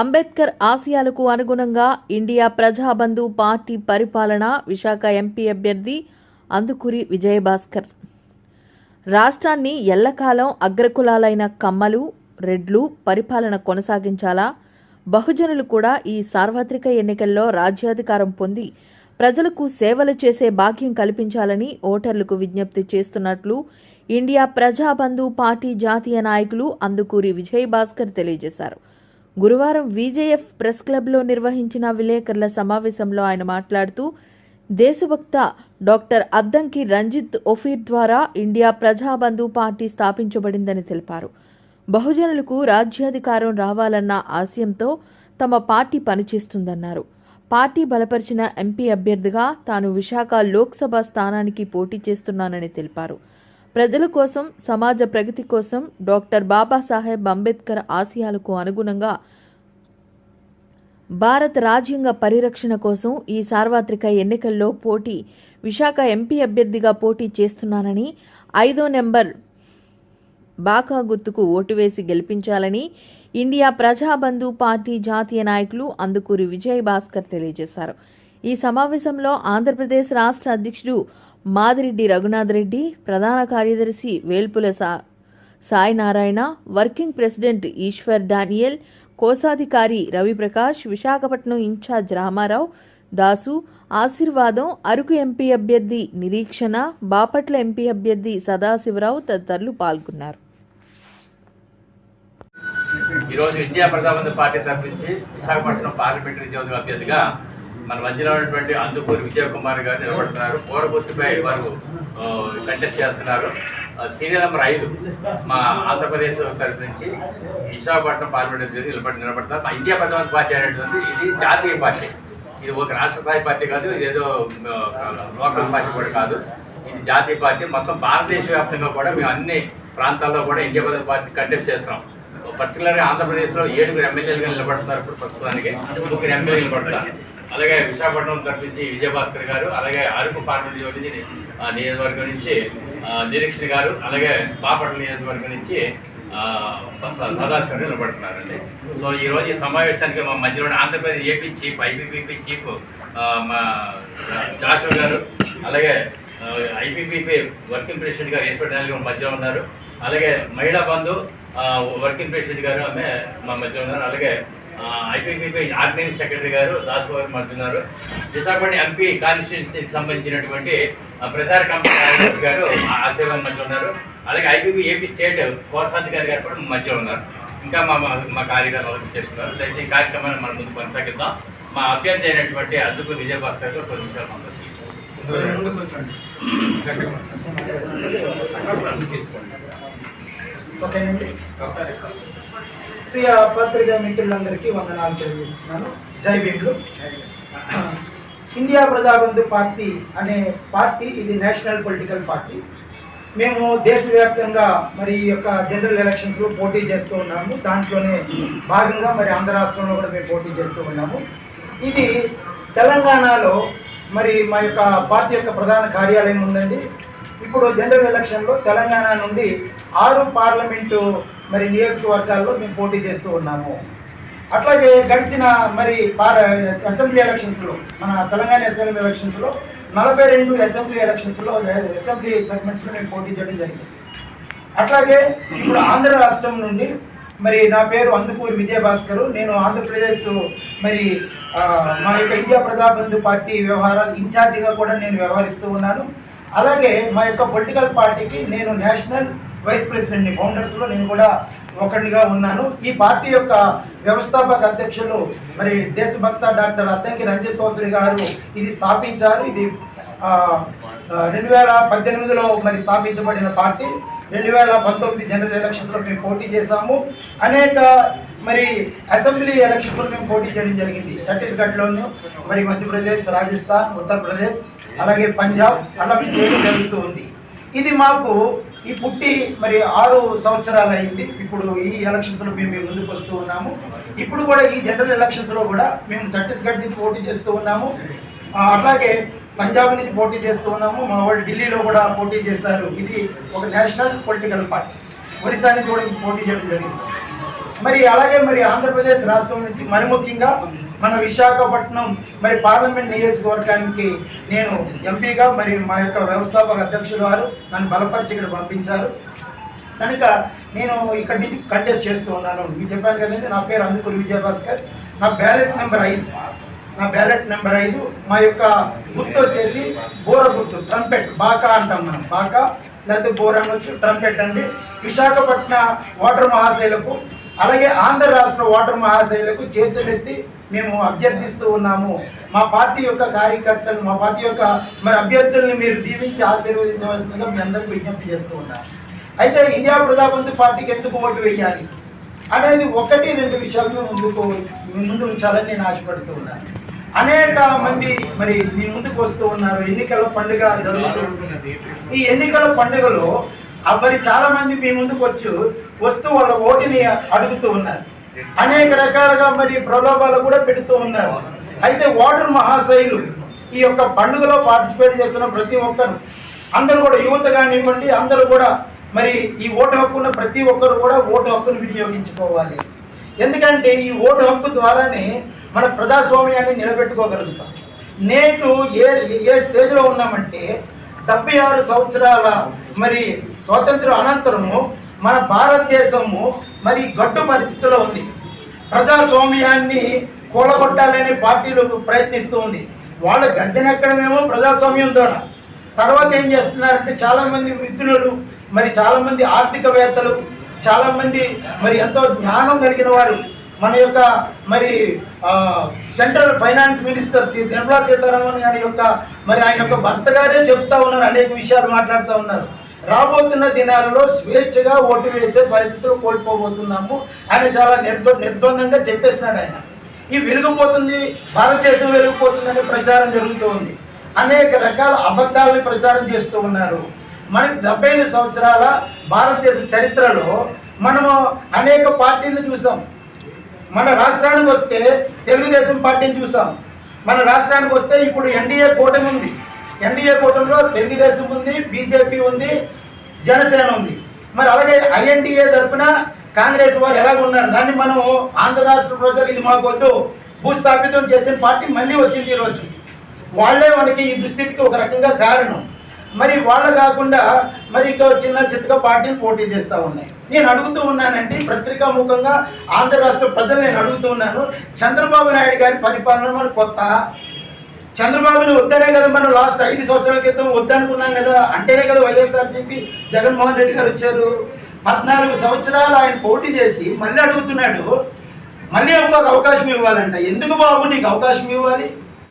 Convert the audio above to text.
అంబేద్కర్ ఆశయాలకు అనుగుణంగా India Prajabandhu party పరిపాలన విశాఖ ఎంపీ అభ్యర్థి అందుకూరి విజయభాస్కర్. రాష్ట్రాన్ని ఎల్లకాలం అగ్రకులాలైన కమ్మలు రెడ్లు పరిపాలన కొనసాగించాలా? బహుజనులు కూడా ఈ సార్వత్రిక ఎన్నికల్లో రాజ్యాధికారం పొంది ప్రజలకు సేవలు చేసే భాగ్యం కల్పించాలని ఓటర్లకు విజ్ఞప్తి చేస్తున్నట్లు ఇండియా ప్రజాబంధు పార్టీ జాతీయ నాయకులు అందుకూరి విజయభాస్కర్ తెలియజేశారు. గురువారం విజేఎఫ్ ప్రెస్ క్లబ్లో నిర్వహించిన విలేకరుల సమావేశంలో ఆయన మాట్లాడుతూ దేశభక్త డాక్టర్ అద్దంకి రంజిత్ ఒఫీర్ ద్వారా ఇండియా ప్రజాబంధు పార్టీ స్థాపించబడిందని తెలిపారు. బహుజనులకు రాజ్యాధికారం రావాలన్న ఆశయంతో తమ పార్టీ పనిచేస్తుందన్నారు. పార్టీ బలపరిచిన ఎంపీ అభ్యర్థిగా తాను విశాఖ లోక్సభ స్థానానికి పోటీ చేస్తున్నానని తెలిపారు. ప్రజల కోసం సమాజ ప్రగతి కోసం డాక్టర్ బాబాసాహెబ్ అంబేద్కర్ ఆశయాలకు అనుగుణంగా భారత రాజ్యాంగ పరిరక్షణ కోసం ఈ సార్వత్రిక ఎన్నికల్లో పోటీ విశాఖ ఎంపీ అభ్యర్థిగా పోటీ చేస్తున్నానని ఐదో నెంబర్ బాకా గుర్తుకు ఓటు వేసి గెలిపించాలని ఇండియా ప్రజాబంధు పార్టీ జాతీయ నాయకులు అందుకూరి విజయ్ భాస్కర్ తెలియజేశారు. ఈ సమావేశంలో ఆంధ్రప్రదేశ్ రాష్ట్ర అధ్యక్షుడు మాదిరెడ్డి రఘునాథ్ రెడ్డి ప్రధాన కార్యదర్శి వేల్పుల సా Sainarayana working president Eshwar Daniel కోశాధికారి రవిప్రకాష్ విశాఖపట్నం ఇన్ఛార్జ్ రామారావు దాసు ఆశీర్వాదం అరకు ఎంపీ అభ్యర్థి నిరీక్షణ బాపట్ల ఎంపీ అభ్యర్థి సదాశివరావు తదితరులు పాల్గొన్నారు. ఈరోజు ఇండియా ప్రజాబంధు పార్టీ తరఫు నుంచి విశాఖపట్నం పార్లమెంటరీ అభ్యర్థిగా మన మధ్యలో ఉన్నటువంటి అందుకూరి విజయకుమార్ గారు నిలబడుతున్నారు. పూరగుర్తుపై వారు కంటెస్ట్ చేస్తున్నారు. సీరియల్ నెంబర్ ఐదు మా ఆంధ్రప్రదేశ్ తరఫు నుంచి విశాఖపట్నం పార్లమెంట్ నిలబడి నిలబడతారు. మా ఇండియా ప్రజాబంధు పార్టీ అనేటువంటి ఇది జాతీయ పార్టీ. ఇది ఒక రాష్ట్ర స్థాయి పార్టీ కాదు ఏదో లోకల్ పార్టీ కూడా కాదు. ఇది జాతీయ పార్టీ. మొత్తం భారతదేశ వ్యాప్తంగా కూడా మేము అన్ని ప్రాంతాల్లో కూడా ఇండియా ప్రజల పార్టీ కంటెస్ట్ చేస్తున్నాం. పర్టికులర్గా ఆంధ్రప్రదేశ్లో ఏడుగురు ఎమ్మెల్యేలుగా నిలబడుతున్నారు ఇప్పుడు ప్రస్తుతానికి. ముగ్గురు ఎమ్మెల్యేలు నిలబడతారు అలాగే విశాఖపట్నం తరఫు నుంచి విజయభాస్కర్ గారు అలాగే అరకు పార్లమెంట్ నియోజక నుంచి నియోజకవర్గం నుంచి నిరీక్షణ గారు అలాగే బాపట్ల నియోజకవర్గం నుంచి ఆ, నిలబడుతున్నారండి. సో ఈ రోజు ఈ సమావేశానికి మా మధ్యలో Andhra Pradesh AP chief IPPP chief మా జాషో గారు అలాగే ఐపీపీపీ వర్కింగ్ ప్రెసిడెంట్ గారు ఈశ్వర్ గారు మధ్యలో ఉన్నారు. అలాగే మహిళా బంధు వర్కింగ్ ప్రెసిడెంట్ గారు ఆమె మా మధ్య ఉన్నారు. అలాగే ఐపీపీ ఆర్గనైజ్ సెక్రటరీ గారు దాసు గారు మధ్య విశాఖపట్నం ఎంపీ కాన్స్టిట్యున్సీకి సంబంధించినటువంటి ప్రచార కమిటీ కార్యదర్శి గారు ఆశీర్వాదం మధ్య ఉన్నారు. అలాగే ఐపీపీ ఏపీ స్టేట్ కోశాధికారి గారు కూడా మధ్య ఉన్నారు. ఇంకా మా మా- కార్యకర్తలు చేస్తున్నారు దయచేసి కార్యక్రమాన్ని మనం ముందు కొనసాగిద్దాం. మా అభ్యర్థి అయినటువంటి అద్దుకు విజయభాస్కర్ గారు కొన్ని విషయాలు మాట్లాడుతున్నారు ఓకేనండి. ప్రియ పత్రికా మిత్రులందరికీ వందనాలు తెలియజేస్తున్నాను. జై భీములు ఇండియా ప్రజాబంధు పార్టీ అనే పార్టీ ఇది నేషనల్ పొలిటికల్ పార్టీ. మేము దేశవ్యాప్తంగా మరి ఈ యొక్క జనరల్ ఎలక్షన్స్లో పోటీ చేస్తూ ఉన్నాము. దాంట్లోనే భాగంగా మరి ఆంధ్ర రాష్ట్రంలో కూడా మేము పోటీ చేస్తూ ఉన్నాము. ఇది తెలంగాణలో మరి మా యొక్క పార్టీ యొక్క ప్రధాన కార్యాలయం ఉందండి. ఇప్పుడు జనరల్ ఎలక్షన్లో తెలంగాణ నుండి ఆరు పార్లమెంటు మరి నియోజకవర్గాల్లో మేము పోటీ చేస్తూ ఉన్నాము. అట్లాగే గడిచిన మరి పార్ అసెంబ్లీ ఎలక్షన్స్లో మన తెలంగాణ అసెంబ్లీ ఎలక్షన్స్లో నలభై రెండు అసెంబ్లీ ఎలక్షన్స్లో అసెంబ్లీ సెగ్మెంట్స్లో మేము పోటీ చేయడం జరిగింది. అట్లాగే ఇప్పుడు ఆంధ్ర రాష్ట్రం నుండి మరి నా పేరు అందుకూరి విజయభాస్కర్. నేను ఆంధ్రప్రదేశ్ మరి మా యొక్క ఇండియా ప్రజాబంధు పార్టీ వ్యవహారాలు ఇన్ఛార్జిగా కూడా నేను వ్యవహరిస్తూ ఉన్నాను. అలాగే మా యొక్క పొలిటికల్ పార్టీకి నేను నేషనల్ వైస్ ప్రెసిడెంట్ని ఫౌండర్స్లో నేను కూడా ఒకటిగా ఉన్నాను. ఈ పార్టీ యొక్క వ్యవస్థాపక అధ్యక్షులు మరి దేశభక్త డాక్టర్ అద్దంకి రంజిత్ తోఫిరి గారు ఇది స్థాపించారు. ఇది రెండు వేల పద్దెనిమిదిలో మరి స్థాపించబడిన పార్టీ. రెండు వేల పంతొమ్మిది జనరల్ ఎలక్షన్స్లో మేము పోటీ చేశాము. అనేక మరి అసెంబ్లీ ఎలక్షన్స్లో మేము పోటీ చేయడం జరిగింది. ఛత్తీస్గఢ్లోను మరి మధ్యప్రదేశ్ రాజస్థాన్ ఉత్తరప్రదేశ్ అలాగే పంజాబ్ అలా మేము చేయడం జరుగుతూ ఉంది. ఇది మాకు ఈ పుట్టి మరి ఆరు సంవత్సరాలు అయింది. ఇప్పుడు ఈ ఎలక్షన్స్లో మేము మేము ముందుకు వస్తూ ఉన్నాము. ఇప్పుడు కూడా ఈ జనరల్ ఎలక్షన్స్లో కూడా మేము ఛత్తీస్గఢ్ నుంచి పోటీ చేస్తూ ఉన్నాము. అట్లాగే పంజాబ్ నుంచి పోటీ చేస్తూ ఉన్నాము. మా వాళ్ళు ఢిల్లీలో కూడా పోటీ చేస్తారు ఇది ఒక నేషనల్ పొలిటికల్ పార్టీ ఒరిస్సా నుంచి కూడా పోటీ చేయడం జరిగింది. మరి అలాగే మరి ఆంధ్రప్రదేశ్ రాష్ట్రం నుంచి మరి ముఖ్యంగా మన విశాఖపట్నం మరి పార్లమెంట్ నియోజకవర్గానికి నేను ఎంపీగా మరి మా యొక్క వ్యవస్థాపక అధ్యక్షుడు వారు నన్ను బలపరిచి ఇక్కడ పంపించారు. కనుక నేను ఇక్కడి నుంచి కంటెస్ట్ చేస్తూ ఉన్నాను. మీకు చెప్పాను కదండి నా పేరు అందుకూరి విజయభాస్కర్. నా బ్యాలెట్ నెంబర్ ఐదు. నా బ్యాలెట్ నెంబర్ ఐదు. మా యొక్క గుర్తు వచ్చేసి బోర గుర్తు ట్రంపెట్ బాకా అంటాం మనం. బాకా లేకపోతే బోర అనొచ్చు ట్రంపెట్ అండి. విశాఖపట్నం వాటర్ మహాశైలకు అలాగే ఆంధ్ర రాష్ట్ర వాటర్ మహాశైలకు చేతులెత్తి మేము అభ్యర్థిస్తూ ఉన్నాము. మా పార్టీ యొక్క కార్యకర్తలు మా పార్టీ యొక్క మరి అభ్యర్థుల్ని మీరు దీవించి ఆశీర్వదించవలసిందిగా మీ అందరికీ విజ్ఞప్తి చేస్తూ ఉన్నాను. అయితే ఇండియా ప్రజాబంధు పార్టీకి ఎందుకు ఓటు వేయాలి? అనేది ఒకటి రెండు విషయాలను ముందుకు మీ ముందు ఉంచాలని నేను ఆశపడుతూ ఉన్నాను. అనేక మంది మరి మీ ముందుకు వస్తూ ఉన్నారు. ఎన్నికల పండుగ జరుగుతూ ఉంటుంది. ఈ ఎన్నికల పండుగలో ఆ మరి చాలా మంది మీ ముందుకు వచ్చి వస్తూ వాళ్ళ ఓటుని అడుగుతూ ఉన్నారు. అనేక రకాలుగా మరి ప్రలోభాలు కూడా పెడుతూ ఉన్నారు. అయితే ఓటర్ మహాశైలు ఈ యొక్క పండుగలో పార్టిసిపేట్ చేస్తున్న ప్రతి ఒక్కరు అందరూ కూడా యువత కానివ్వండి అందరూ కూడా మరి ఈ ఓటు హక్కున్న ప్రతి ఒక్కరు కూడా ఓటు హక్కును వినియోగించుకోవాలి. ఎందుకంటే ఈ ఓటు హక్కు ద్వారానే మన ప్రజాస్వామ్యాన్ని నిలబెట్టుకోగలుగుతాం. నేటు ఏ ఏ స్టేజ్లో ఉన్నామంటే డెబ్బై ఆరు సంవత్సరాల మరి స్వాతంత్ర అనంతరము మన భారతదేశము మరి గడ్డు పరిస్థితిలో ఉంది. ప్రజాస్వామ్యాన్ని కూలగొట్టాలని పార్టీలు ప్రయత్నిస్తూ ఉంది. వాళ్ళ గద్దెనెక్కడమేమో ప్రజాస్వామ్యం ద్వారా. తర్వాత ఏం చేస్తున్నారంటే చాలామంది విద్యులు మరి చాలామంది ఆర్థికవేత్తలు చాలామంది మరి ఎంతో జ్ఞానం కలిగిన వారు. మన యొక్క మరి central finance minister Shri Nirmala Sitharaman గారి యొక్క మరి ఆయన యొక్క భర్త గారే చెప్తా ఉన్నారు అనేక విషయాలు మాట్లాడుతూ ఉన్నారు. రాబోతున్న దినాలలో స్వేచ్ఛగా ఓటు వేసే పరిస్థితులు కోల్పోబోతున్నాము ఆయన చాలా నిర్బ నిర్బంధంగా చెప్పేసినాడు ఆయన. ఈ వెలిగిపోతుంది భారతదేశం వెలిగిపోతుందనే ప్రచారం జరుగుతూ ఉంది. అనేక రకాల అబద్ధాలను ప్రచారం చేస్తూ ఉన్నారు. మనకి డెబ్బై ఐదు సంవత్సరాల భారతదేశ చరిత్రలో మనము అనేక పార్టీలను చూసాం. మన రాష్ట్రానికి వస్తే తెలుగుదేశం పార్టీని చూసాం. మన రాష్ట్రానికి వస్తే ఇప్పుడు ఎన్డీఏ కూటమి ఉంది. ఎన్డీఏ కూటమిలో తెలుగుదేశం ఉంది బీజేపీ ఉంది జనసేన ఉంది. మరి అలాగే ఐఎన్డీఏ తరఫున కాంగ్రెస్ వారు ఎలాగ ఉన్నారు? దాన్ని మనం ఆంధ్ర రాష్ట్ర ప్రజలు ఇది మాకు వద్దు. భూస్థాపితం చేసిన పార్టీ మళ్ళీ వచ్చింది ఈరోజు వాళ్ళే మనకి ఈ దుస్థితికి ఒక రకంగా కారణం. మరి వాళ్ళ కాకుండా మరి ఇక చిన్న చిత్తగా పార్టీలు పోటీ చేస్తూ ఉన్నాయి. నేను అడుగుతూ ఉన్నానండి పత్రికా ముఖంగా ఆంధ్ర రాష్ట్ర ప్రజలు నేను అడుగుతూ ఉన్నాను. చంద్రబాబు నాయుడు గారి పరిపాలన మరి కొత్త? చంద్రబాబుని వద్దనే కదా మనం లాస్ట్ ఐదు సంవత్సరాల క్రితం వద్దనుకున్నాం కదా అంటేనే కదా వైఎస్ఆర్సీపీ జగన్మోహన్ రెడ్డి గారు వచ్చారు. పద్నాలుగు సంవత్సరాలు ఆయన పోటీ చేసి మళ్ళీ అడుగుతున్నాడు మళ్ళీ ఒక అవకాశం ఇవ్వాలంట. ఎందుకు బాబు నీకు అవకాశం ఇవ్వాలి?